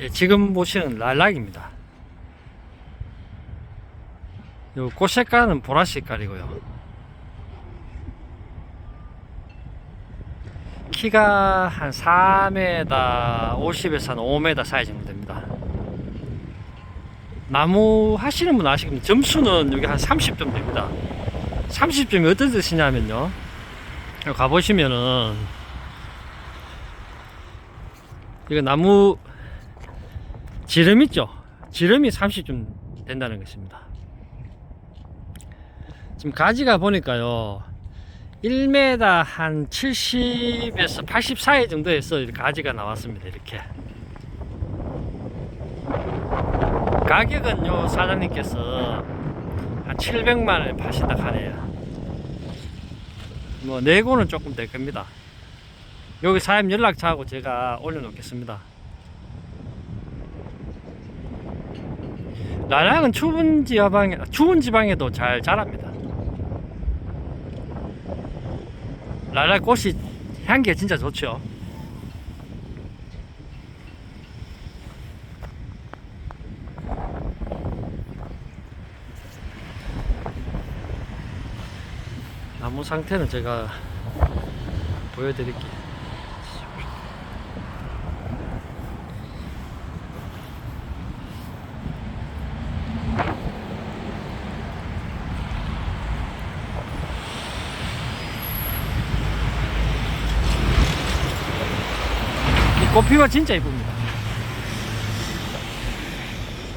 예, 지금 보시는 랄락입니다. 요꽃 색깔은 보라 색깔이고요. 키가 한 4m 50에서 한 5m 사이 정도 됩니다. 나무 하시는 분 아시겠는데 점수는 여기 한 30점 됩니다. 30점이 어떤 뜻이냐면요. 가보시면은 이거 나무 지름 있죠? 지름이 30점 된다는 것입니다. 지금 가지가 보니까요. 1m 한 70에서 80 사이 정도에서 가지가 나왔습니다. 이렇게. 가격은 요 사장님께서 한 700만 원에 파신다 하네요. 뭐 내고는 조금 될 겁니다. 여기 사장님 연락처하고 제가 올려놓겠습니다. 라랑은 추운 지방에 추운 지방에도 잘 자랍니다. 라라 꽃이 향기가 진짜 좋죠. 나무 상태는 제가 보여드릴게요. 이 꽃피가 진짜 이쁩니다.